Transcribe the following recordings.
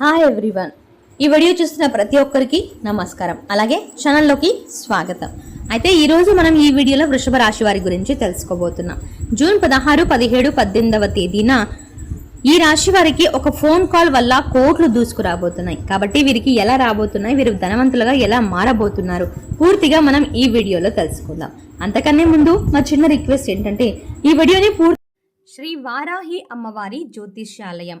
Hi everyone ఈ video చూస్తున్న ప్రతి ఒక్కరికి నమస్కారం. అలాగే ఛానల్లోకి స్వాగతం. అయితే ఈరోజు మనం ఈ వీడియోలో వృషభ రాశి వారి గురించి తెలుసుకోబోతున్నాం. జూన్ పదహారు పదిహేడు పద్దెనిమిదవ తేదీన ఈ రాశి వారికి ఒక ఫోన్ కాల్ వల్ల కోట్లు దూసుకురాబోతున్నాయి. కాబట్టి వీరికి ఎలా రాబోతున్నాయి వీరు ధనవంతులుగా ఎలా మారబోతున్నారు పూర్తిగా మనం ఈ వీడియోలో తెలుసుకుందాం. అంతకన్నా ముందు మా చిన్న రిక్వెస్ట్ ఏంటంటే ఈ వీడియోని పూర్తి శ్రీ వారాహి అమ్మవారి జ్యోతిష్యాలయం.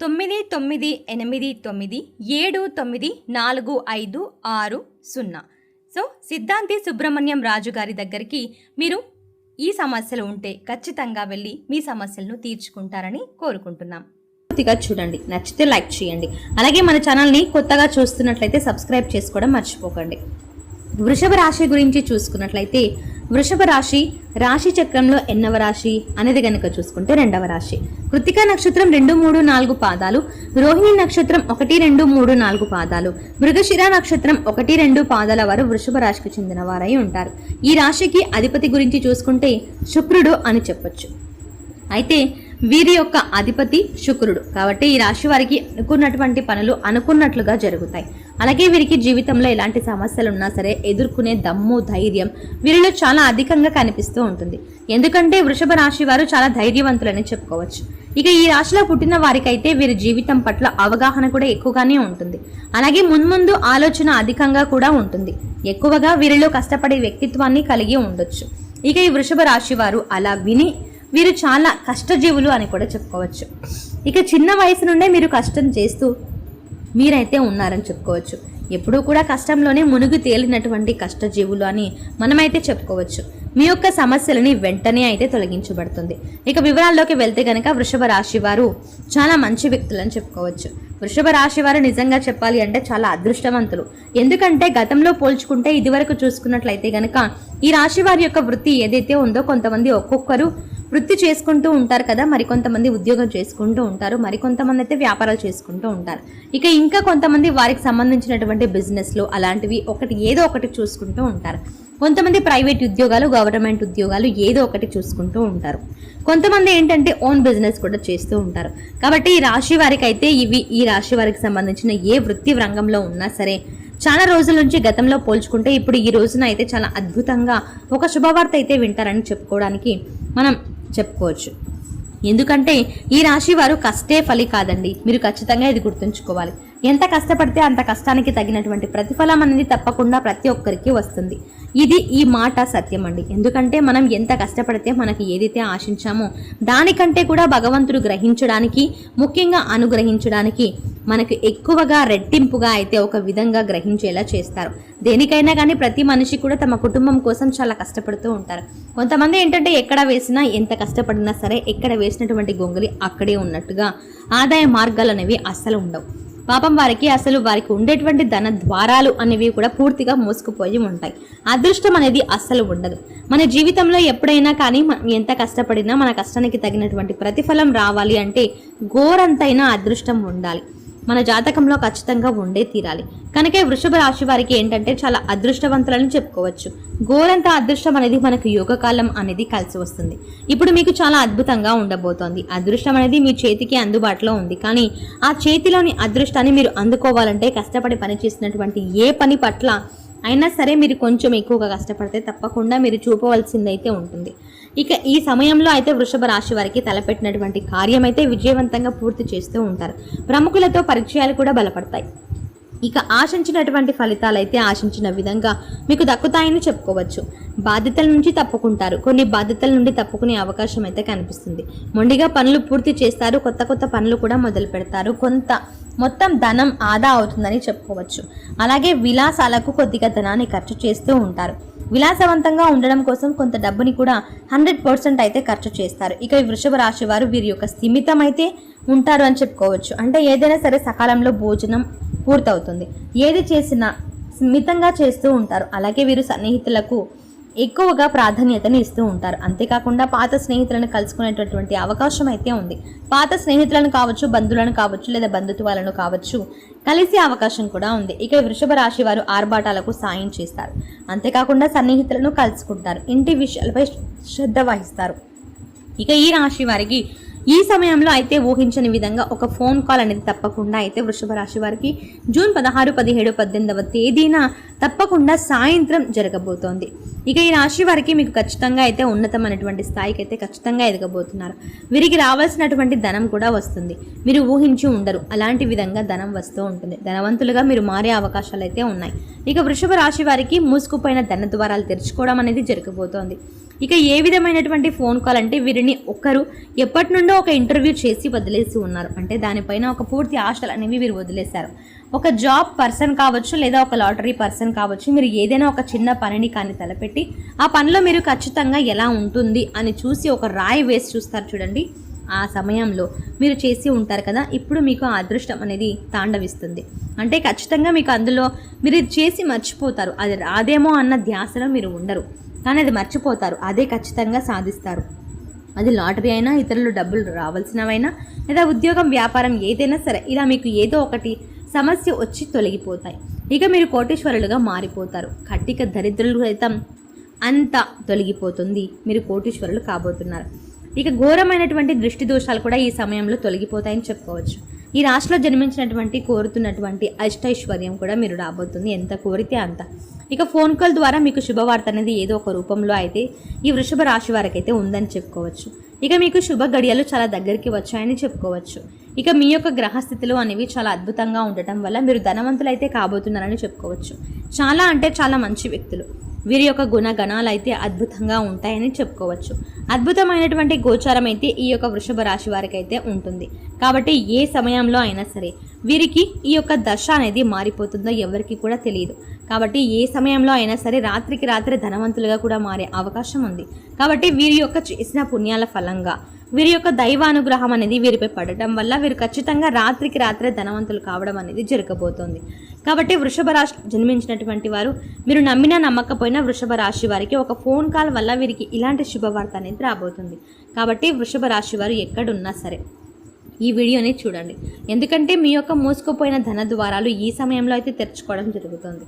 తొమ్మిది తొమ్మిది ఎనిమిది తొమ్మిది ఏడు తొమ్మిది నాలుగు ఐదు ఆరు సున్నా. సో సిద్ధాంతి సుబ్రహ్మణ్యం రాజు గారి దగ్గరికి మీరు ఈ సమస్యలు ఉంటే ఖచ్చితంగా వెళ్ళి మీ సమస్యలను తీర్చుకుంటారని కోరుకుంటున్నాం. పూర్తిగా చూడండి నచ్చితే లైక్ చేయండి. అలాగే మన ఛానల్ని కొత్తగా చూస్తున్నట్లయితే సబ్స్క్రైబ్ చేసుకోవడం మర్చిపోకండి. వృషభ రాశి గురించి చూసుకున్నట్లయితే వృషభ రాశి రాశి చక్రంలో ఎన్నవ రాశి అనేది కనుక చూసుకుంటే రెండవ రాశి. కృతికా నక్షత్రం రెండు మూడు నాలుగు పాదాలు రోహిణి నక్షత్రం ఒకటి రెండు మూడు నాలుగు పాదాలు మృగశిర నక్షత్రం ఒకటి రెండు పాదాల వారు వృషభ రాశికి చెందిన వారై ఉంటారు. ఈ రాశికి అధిపతి గురించి చూసుకుంటే శుక్రుడు అని చెప్పొచ్చు. అయితే వీరి యొక్క అధిపతి శుక్రుడు. కాబట్టి ఈ రాశి వారికి అనుకున్నటువంటి పనులు అనుకున్నట్లుగా జరుగుతాయి. అలాగే వీరికి జీవితంలో ఎలాంటి సమస్యలు ఉన్నా సరే ఎదుర్కొనే దమ్ము ధైర్యం వీరిలో చాలా అధికంగా కనిపిస్తూ ఉంటుంది. ఎందుకంటే వృషభ రాశి వారు చాలా ధైర్యవంతులని చెప్పుకోవచ్చు. ఇక ఈ రాశిలో పుట్టిన వారికైతే వీరి జీవితం పట్ల అవగాహన కూడా ఎక్కువగానే ఉంటుంది. అలాగే మున్ముందు ఆలోచన అధికంగా కూడా ఉంటుంది. ఎక్కువగా వీరిలో కష్టపడే వ్యక్తిత్వాన్ని కలిగి ఉండొచ్చు. ఇక ఈ వృషభ రాశి వారు అలా విని వీరు చాలా కష్టజీవులు అని కూడా చెప్పుకోవచ్చు. ఇక చిన్న వయసు నుండే మీరు కష్టం చేస్తూ మీరైతే ఉన్నారని చెప్పుకోవచ్చు. ఎప్పుడూ కూడా కష్టంలోనే మునిగి తేలినటువంటి కష్టజీవులు అని మనమైతే చెప్పుకోవచ్చు. మీ యొక్క సమస్యలని వెంటనే అయితే తొలగించబడుతుంది. ఇక వివరాల్లోకి వెళ్తే గనక వృషభ రాశి వారు చాలా మంచి వ్యక్తులని చెప్పుకోవచ్చు. వృషభ రాశి వారు నిజంగా చెప్పాలి అంటే చాలా అదృష్టవంతులు. ఎందుకంటే గతంలో పోల్చుకుంటే ఇదివరకు చూసుకున్నట్లయితే గనక ఈ రాశి వారి యొక్క వృత్తి ఏదైతే ఉందో కొంతమంది ఒక్కొక్కరు వృత్తి చేసుకుంటూ ఉంటారు కదా మరికొంతమంది ఉద్యోగం చేసుకుంటూ ఉంటారు మరికొంతమంది అయితే వ్యాపారాలు చేసుకుంటూ ఉంటారు. ఇక ఇంకా కొంతమంది వారికి సంబంధించినటువంటి బిజినెస్లు అలాంటివి ఒకటి ఏదో ఒకటి చూసుకుంటూ ఉంటారు. కొంతమంది ప్రైవేట్ ఉద్యోగాలు గవర్నమెంట్ ఉద్యోగాలు ఏదో ఒకటి చూసుకుంటూ ఉంటారు. కొంతమంది ఏంటంటే ఓన్ బిజినెస్ కూడా చేస్తూ ఉంటారు. కాబట్టి ఈ రాశి వారికి అయితే ఇవి ఈ రాశి వారికి సంబంధించిన ఏ వృత్తి రంగంలో ఉన్నా సరే చాలా రోజుల నుంచి గతంలో పోల్చుకుంటే ఇప్పుడు ఈ రోజున అయితే చాలా అద్భుతంగా ఒక శుభవార్త అయితే వింటారని చెప్పుకోవడానికి మనం చెప్పుకోవచ్చు. ఎందుకంటే ఈ రాశి వారు కష్టే ఫలి కాదండి. మీరు ఖచ్చితంగా ఇది గుర్తుంచుకోవాలి. ఎంత కష్టపడితే అంత కష్టానికి తగినటువంటి ప్రతిఫలం అనేది తప్పకుండా ప్రతి ఒక్కరికి వస్తుంది. ఇది ఈ మాట సత్యం అండి ఎందుకంటే మనం ఎంత కష్టపడితే మనకి ఏదైతే ఆశించామో దానికంటే కూడా భగవంతుడు గ్రహించడానికి ముఖ్యంగా అనుగ్రహించడానికి మనకు ఎక్కువగా రెట్టింపుగా అయితే ఒక విధంగా గ్రహించేలా చేస్తారు. దేనికైనా కానీ ప్రతి మనిషి కూడా తమ కుటుంబం కోసం చాలా కష్టపడుతూ ఉంటారు. కొంతమంది ఏంటంటే ఎక్కడ వేసినా ఎంత కష్టపడినా సరే ఎక్కడ వేసినటువంటి గొంగలి అక్కడే ఉన్నట్టుగా ఆదాయ మార్గాలు అనేవి అస్సలు ఉండవు. పాపం వారికి అసలు వారికి ఉండేటువంటి ధన ద్వారాలు అనేవి కూడా పూర్తిగా మూసుకుపోయి ఉంటాయి. అదృష్టం అనేది అస్సలు ఉండదు. మన జీవితంలో ఎప్పుడైనా కానీ మనం ఎంత కష్టపడినా మన కష్టానికి తగినటువంటి ప్రతిఫలం రావాలి అంటే గోరంతైనా అదృష్టం ఉండాలి. మన జాతకంలో ఖచ్చితంగా ఉండే తీరాలి. కనుక వృషభ రాశి వారికి ఏంటంటే చాలా అదృష్టవంతులని చెప్పుకోవచ్చు. గోరంత అదృష్టం అనేది మనకు యోగకాలం అనేది కలిసి వస్తుంది. ఇప్పుడు మీకు చాలా అద్భుతంగా ఉండబోతోంది. అదృష్టం అనేది మీ చేతికి అందుబాటులో ఉంది. కానీ ఆ చేతిలోని అదృష్టాన్ని మీరు అందుకోవాలంటే కష్టపడి పని చేసినటువంటి ఏ పని పట్ల అయినా సరే మీరు కొంచెం ఎక్కువగా కష్టపడితే తప్పకుండా మీరు చూపవలసిందైతే ఉంటుంది. ఇక ఈ సమయంలో అయితే వృషభ రాశి వారికి తలపెట్టినటువంటి కార్యం అయితే విజయవంతంగా పూర్తి చేస్తూ ఉంటారు. ప్రముఖులతో పరిచయాలు కూడా బలపడతాయి. ఇక ఆశించినటువంటి ఫలితాలు అయితే ఆశించిన విధంగా మీకు దక్కుతాయని చెప్పుకోవచ్చు. బాధ్యతల నుంచి తప్పుకుంటారు. కొన్ని బాధ్యతల నుండి తప్పుకునే అవకాశం అయితే కనిపిస్తుంది. మొండిగా పనులు పూర్తి చేస్తారు. కొత్త కొత్త పనులు కూడా మొదలు పెడతారు కొంత మొత్తం ధనం ఆదా అవుతుందని చెప్పుకోవచ్చు. అలాగే విలాసాలకు కొద్దిగా ధనాన్ని ఖర్చు చేస్తూ ఉంటారు. విలాసవంతంగా ఉండడం కోసం కొంత డబ్బుని కూడా హండ్రెడ్ పర్సెంట్ అయితే ఖర్చు చేస్తారు. ఇక వృషభ రాశి వారు వీరి యొక్క స్థిమితం అయితే ఉంటారు అని చెప్పుకోవచ్చు. అంటే ఏదైనా సరే సకాలంలో భోజనం పూర్తవుతుంది. ఏది చేసినా స్మితంగా చేస్తూ ఉంటారు. అలాగే వీరు సన్నిహితులకు ఎక్కువగా ప్రాధాన్యతని ఇస్తూ ఉంటారు. అంతేకాకుండా పాత స్నేహితులను కలుసుకునేటటువంటి అవకాశం అయితే ఉంది. పాత స్నేహితులను కావచ్చు బంధువులను కావచ్చు లేదా బంధుత్వాలను కావచ్చు కలిసే అవకాశం కూడా ఉంది. ఇక వృషభ రాశి వారు ఆర్భాటాలకు సాయం చేస్తారు. అంతేకాకుండా సన్నిహితులను కలుసుకుంటారు. ఇంటి విషయాలపై శ్రద్ధ వహిస్తారు. ఇక ఈ రాశి వారికి ఈ సమయంలో అయితే ఊహించని విధంగా ఒక ఫోన్ కాల్ అనేది తప్పకుండా అయితే వృషభ రాశి వారికి జూన్ పదహారు పదిహేడు పద్దెనిమిదవ తేదీన తప్పకుండా సాయంత్రం జరగబోతోంది. ఇక ఈ రాశి వారికి మీకు ఖచ్చితంగా అయితే ఉన్నతమైనటువంటి స్థాయికి అయితే ఖచ్చితంగా ఎదగబోతున్నారు. వీరికి రావాల్సినటువంటి ధనం కూడా వస్తుంది. మీరు ఊహించి ఉండరు. అలాంటి విధంగా ధనం వస్తూ ఉంటుంది. ధనవంతులుగా మీరు మారే అవకాశాలు అయితే ఉన్నాయి. ఇక వృషభ రాశి వారికి మూసుకుపోయిన ధన ద్వారాలు తెరుచుకోవడం అనేది జరగబోతోంది. ఇక ఏ విధమైనటువంటి ఫోన్ కాల్ అంటే వీరిని ఒకరు ఎప్పటి నుండో ఒక ఇంటర్వ్యూ చేసి వదిలేసి ఉన్నారు. అంటే దానిపైన ఒక పూర్తి ఆశలు అనేవి వీరు వదిలేశారు. ఒక జాబ్ పర్సన్ కావచ్చు లేదా ఒక లాటరీ పర్సన్ కావచ్చు మీరు ఏదైనా ఒక చిన్న పనిని కానీ తలపెట్టి ఆ పనిలో మీరు ఖచ్చితంగా ఎలా ఉంటుంది అని చూసి ఒక రాయి వేసి చూస్తారు చూడండి. ఆ సమయంలో మీరు చేసి ఉంటారు కదా ఇప్పుడు మీకు ఆ అదృష్టం అనేది తాండవిస్తుంది. అంటే ఖచ్చితంగా మీకు అందులో మీరు ఇది చేసి మర్చిపోతారు. అది రాదేమో అన్న ధ్యాసలో మీరు ఉండరు. కానీ అది మర్చిపోతారు. అదే ఖచ్చితంగా సాధిస్తారు. అది లాటరీ అయినా ఇతరులు డబ్బులు రావాల్సినవైనా లేదా ఉద్యోగం వ్యాపారం ఏదైనా సరే ఇలా మీకు ఏదో ఒకటి సమస్య వచ్చి తొలగిపోతాయి. ఇక మీరు కోటీశ్వరులుగా మారిపోతారు. కట్టిక దరిద్రులు సైతం అంత తొలగిపోతుంది. మీరు కోటీశ్వరులు కాబోతున్నారు. ఇక ఘోరమైనటువంటి దృష్టి దోషాలు కూడా ఈ సమయంలో తొలగిపోతాయని చెప్పుకోవచ్చు. ఈ రాశిలో జన్మించినటువంటి కోరుతున్నటువంటి అష్టైశ్వర్యం కూడా మీరు రాబోతుంది. ఎంత కోరితే అంత. ఇక ఫోన్ కాల్ ద్వారా మీకు శుభవార్త అనేది ఏదో ఒక రూపంలో అయితే ఈ వృషభ రాశి వారికి అయితే ఉందని చెప్పుకోవచ్చు. ఇక మీకు శుభ గడియలు చాలా దగ్గరికి వచ్చాయని చెప్పుకోవచ్చు. ఇక మీ యొక్క గ్రహస్థితులు అనేవి చాలా అద్భుతంగా ఉండటం వల్ల మీరు ధనవంతులు అయితే కాబోతున్నారని చెప్పుకోవచ్చు. చాలా అంటే చాలా మంచి వ్యక్తులు. వీరి యొక్క గుణగణాలు అయితే అద్భుతంగా ఉంటాయని చెప్పుకోవచ్చు. అద్భుతమైనటువంటి గోచారం అయితే ఈ యొక్క వృషభ రాశి వారికి అయితే ఉంటుంది. కాబట్టి ఏ సమయంలో అయినా సరే వీరికి ఈ యొక్క దశ అనేది మారిపోతుందో ఎవరికి కూడా తెలియదు. కాబట్టి ఏ సమయంలో అయినా సరే రాత్రికి రాత్రి ధనవంతులుగా కూడా మారే అవకాశం ఉంది. కాబట్టి వీరి యొక్క చేసిన పుణ్యాల ఫలంగా వీరి యొక్క దైవానుగ్రహం అనేది వీరిపై పడటం వల్ల వీరు ఖచ్చితంగా రాత్రికి రాత్రే ధనవంతులు కావడం అనేది జరగబోతోంది. కాబట్టి వృషభ రాశి జన్మించినటువంటి వారు మీరు నమ్మినా నమ్మకపోయినా వృషభ రాశి వారికి ఒక ఫోన్ కాల్ వల్ల వీరికి ఇలాంటి శుభవార్త అనేది రాబోతుంది. కాబట్టి వృషభ రాశి వారు ఎక్కడున్నా సరే ఈ వీడియోని చూడండి. ఎందుకంటే మీ యొక్క మూసుకుపోయిన ధన ద్వారాలు ఈ సమయంలో అయితే తెరుచుకోవడం జరుగుతుంది.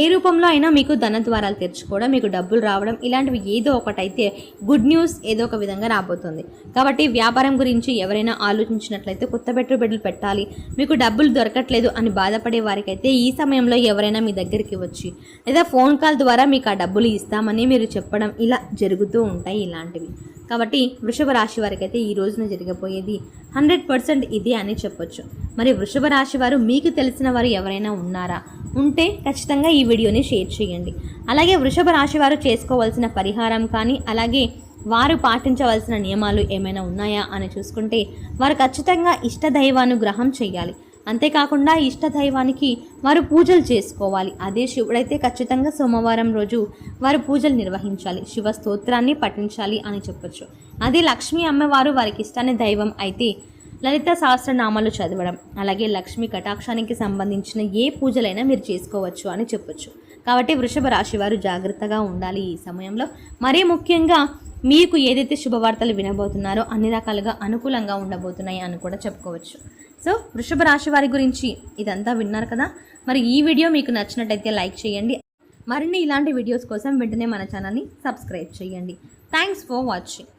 ఏ రూపంలో అయినా మీకు ధన ద్వారాలు తెరుచుకోవడం మీకు డబ్బులు రావడం ఇలాంటివి ఏదో ఒకటైతే గుడ్ న్యూస్ ఏదో ఒక విధంగా రాబోతుంది. కాబట్టి వ్యాపారం గురించి ఎవరైనా ఆలోచించినట్లయితే కొత్త పెట్టుబడులు పెట్టాలి. మీకు డబ్బులు దొరకట్లేదు అని బాధపడే వారికైతే ఈ సమయంలో ఎవరైనా మీ దగ్గరికి వచ్చి లేదా ఫోన్ కాల్ ద్వారా మీకు ఆ డబ్బులు ఇస్తామని మీరు చెప్పడం ఇలా జరుగుతూ ఉంటాయి ఇలాంటివి. కాబట్టి వృషభ రాశి వారికి అయితే ఈ రోజున జరగబోయేది హండ్రెడ్ పర్సెంట్ ఇదే అని చెప్పొచ్చు. మరి వృషభ రాశి వారు మీకు తెలిసిన వారు ఎవరైనా ఉన్నారా? ఉంటే ఖచ్చితంగా ఈ వీడియోని షేర్ చేయండి. అలాగే వృషభ రాశి వారు చేసుకోవాల్సిన పరిహారం కానీ అలాగే వారు పాటించవలసిన నియమాలు ఏమైనా ఉన్నాయా అని చూసుకుంటే వారు ఖచ్చితంగా ఇష్టదైవానుగ్రహం చేయాలి. అంతేకాకుండా ఇష్ట దైవానికి వారు పూజలు చేసుకోవాలి. అదే శివుడైతే ఖచ్చితంగా సోమవారం రోజు వారు పూజలు నిర్వహించాలి. శివ స్తోత్రాన్ని పఠించాలి అని చెప్పొచ్చు. అదే లక్ష్మీ అమ్మవారు వారికి ఇష్టాన్ని దైవం అయితే లలిత సహస్రనామాలు చదవడం అలాగే లక్ష్మి కటాక్షానికి సంబంధించిన ఏ పూజలైనా మీరు చేసుకోవచ్చు అని చెప్పొచ్చు. కాబట్టి వృషభ రాశి వారు జాగ్రత్తగా ఉండాలి ఈ సమయంలో. మరీ ముఖ్యంగా మీకు ఏదైతే శుభవార్తలు వినబోతున్నారో అన్ని రకాలుగా అనుకూలంగా ఉండబోతున్నాయి అని కూడా చెప్పుకోవచ్చు. సో వృషభ రాశి వారి గురించి ఇదంతా విన్నారు కదా. మరి ఈ వీడియో మీకు నచ్చినట్టయితే లైక్ చేయండి. మరిన్ని ఇలాంటి వీడియోస్ కోసం వెంటనే మన ఛానల్ని సబ్స్క్రైబ్ చేయండి. Thanks for watching